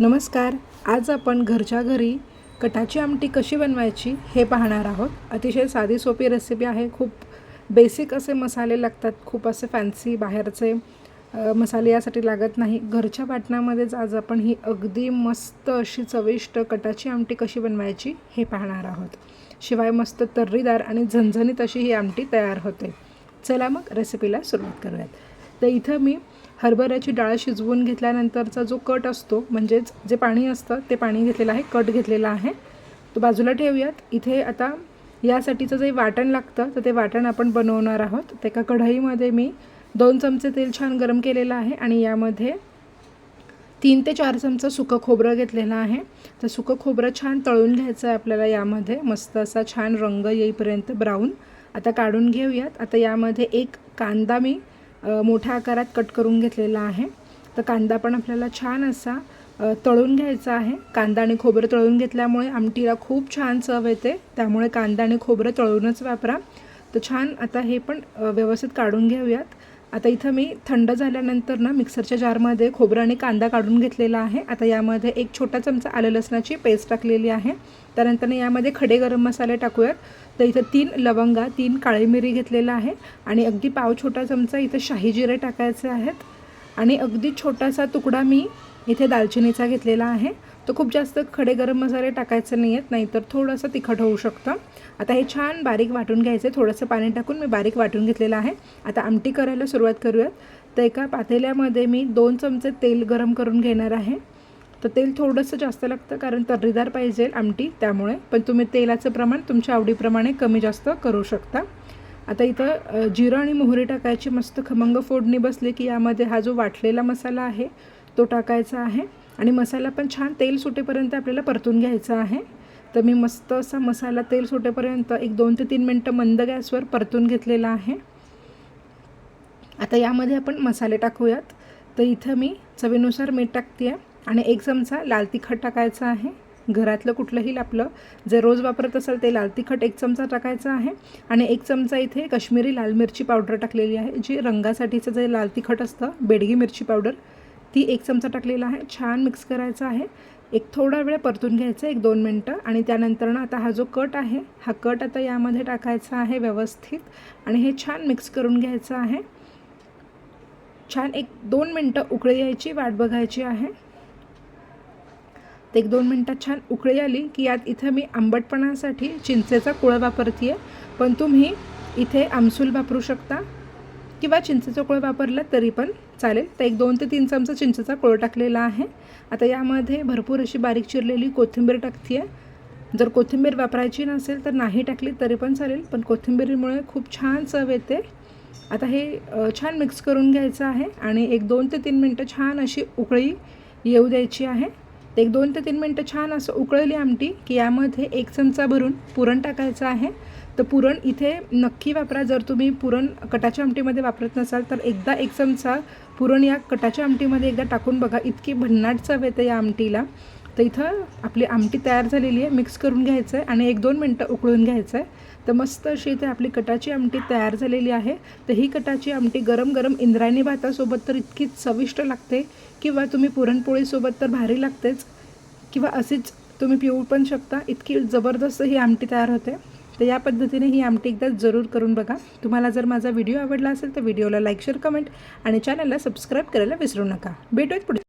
नमस्कार आज आपण घरच्या घरी कटाची आमटी कशी बनवायची हे पाहणार आहोत. अतिशय साधी सोपी रेसिपी आहे. खूप बेसिक असे मसाले लागतात खूप असे फॅन्सी बाहेरचे मसाले यासाठी लागत नाही. घरच्या वाटणामध्येच आज आपण ही अगदी मस्त अशी चविष्ट कटाची आमटी कशी बनवायची हे पाहणार आहोत. शिवाय मस्त तर्रीदार आणि झणझणीत अशी ही आमटी तयार होते. चला मग रेसिपीला सुरुवात करूयात. तर इथं मी हरभऱ्याची डाळ शिजवून घेतल्यानंतरचा जो कट असतो म्हणजेच जे पाणी असतं ते पाणी घेतलेलं आहे कट घेतलेला आहे. तो बाजूला ठेवूयात. इथे आता यासाठीचं जे वाटण लागतं तर ते वाटण आपण बनवणार आहोत. तर एका कढईमध्ये मी दोन चमचे तेल छान गरम केलेलं आहे आणि यामध्ये तीन ते चार चमचं सुकं खोबरं घेतलेलं आहे. तर सुकं खोबरं छान तळून घ्यायचं आहे आपल्याला यामध्ये. मस्त असा छान रंग येईपर्यंत ब्राऊन. आता काढून घेऊयात. आता यामध्ये एक कांदा मी मोठ्या आकारात कट करून घेतलेला आहे. तर कांदा पण आपल्याला छान असा तळून घ्यायचा आहे. कांदा आणि खोबरं तळून घेतल्यामुळे आमटीला खूप छान चव येते. त्यामुळे कांदा आणि खोबरं तळूनच वापरा. तर छान आता हे पण व्यवस्थित काढून घेऊयात. आता इथं मी थंड झाल्यानंतर ना मिक्सरच्या जारमध्ये खोबरं आणि कांदा काढून घेतलेला आहे. आता यामध्ये एक छोटा चमचा आलं लसणाची पेस्ट टाकलेली आहे. त्यानंतर यामध्ये खडे गरम मसाले टाकूयात. तर इथं तीन लवंगा तीन काळी मिरी घेतलेला आहे. आणि अगदी पाव छोटा चमचा इथं शाही जिरे टाकायचे आहेत. आणि अगदी छोटासा तुकडा मी इथे दालचिनीचा घेतलेला आहे. तर खूप जास्त खडे गरम मसाले टाकायचे नाही आहेत नाहीतर थोडंसं तिखट होऊ शकतं. आता हे छान बारीक वाटून घ्यायचं थोडंसं पाणी टाकून मी बारीक वाटून घेतलेलं आहे. आता आमटी करायला सुरुवात करूयात. तर एका पातेल्यामध्ये मी दोन चमचे तेल गरम करून घेणार आहे. तर तेल थोडंसं जास्त लागतं कारण तर्रीदार पाहिजे आमटी त्यामुळे. पण तुम्ही तेलाचं प्रमाण तुमच्या आवडीप्रमाणे कमी जास्त करू शकता. आता इथं जिरं आणि मोहरी टाकायची मस्त खमंग फोडणी बसली की यामध्ये हा जो वाटलेला मसाला आहे तो टाकायचा आहे. आणि मसाला पण छान तेल सुटेपर्यंत आपल्याला परतून घ्यायचा आहे. तर मी मस्त असा मसाला तेल सुटेपर्यंत एक दोन ते तीन मिनटं मंद गॅसवर परतून घेतलेला आहे. आता यामध्ये आपण मसाले टाकूयात. तर इथं मी चवीनुसार मीठ टाकते आहे आणि एक चमचा लाल तिखट टाकायचं आहे. घरातलं कुठलंही आपलं जे रोज वापरत असाल ते लाल तिखट एक चमचा टाकायचं आहे. आणि एक चमचा इथे काश्मीरी लाल मिरची पावडर टाकलेली आहे जी रंगासाठीचं जे लाल तिखट असतं बेडगी मिरची पावडर ती एक चमचा टाकलेला आहे. छान मिक्स करायचं आहे. एक थोडा वेळ परतून घ्यायचं एक दोन मिनटं. आणि त्यानंतर ना आता हा जो कट आहे हा कट आता यामध्ये टाकायचा आहे व्यवस्थित. आणि हे छान मिक्स करून घ्यायचं आहे. छान एक दोन मिनटं उकळी यायची वाट बघायची आहे. एक दोन मिनटात छान उकळी आली की यात इथं मी आंबटपणासाठी चिंचेचा कुळ वापरते आहे पण तुम्ही इथे आमसूल वापरू शकता. किंवा चिंचेचा कोळ वापरला तरी पण चालेल. तर एक दोन ते तीन चमचा चिंचेचा कोळ टाकलेला आहे. आता यामध्ये भरपूर अशी बारीक चिरलेली कोथिंबीर टाकते आहे जर कोथिंबीर वापरायची नसेल तर नाही टाकली तरी पण चालेल पण कोथिंबीरीमुळे खूप छान चव येते. आता हे छान मिक्स करून घ्यायचं आहे आणि एक दोन ते तीन मिनटं छान अशी उकळी येऊ द्यायची आहे. एक दोन ते तीन मिनटं छान असं उकळली आमटी की यामध्ये एक चमचा भरून पुरण टाकायचं आहे. तर पुरण इथे नक्की वापरा. जर तुम्ही पुरण कटाच्या आमटीमध्ये वापरत नसाल तर एकदा एक चमचा पुरण या कटाच्या आमटीमध्ये एकदा टाकून बघा. इतकी भन्नाट चव येते या आमटीला. तर इथं आपली आमटी तयार झालेली आहे मिक्स करून घ्यायचं आहे आणि एक दोन मिनटं उकळून घ्यायचं आहे तर मस्त अशी इथे आपली कटाची आमटी तयार झालेली आहे. तर ही कटाची आमटी गरम गरम इंद्रायणी भातासोबत तर इतकी चविष्ट लागते किंवा तुम्ही पुरणपोळीसोबत तर भारी लागतेच किंवा अशीच तुम्ही पिऊ पण शकता. इतकी जबरदस्त ही आमटी तयार होते. तर या पद्धतीने ही आमटी एकदा जरूर करून बघा. तुम्हाला जर माझा व्हिडिओ आवडला असेल तर व्हिडिओला लाईक शेअर कमेंट आणि चॅनलला सबस्क्राईब करायला विसरू नका. भेटूयात पुढे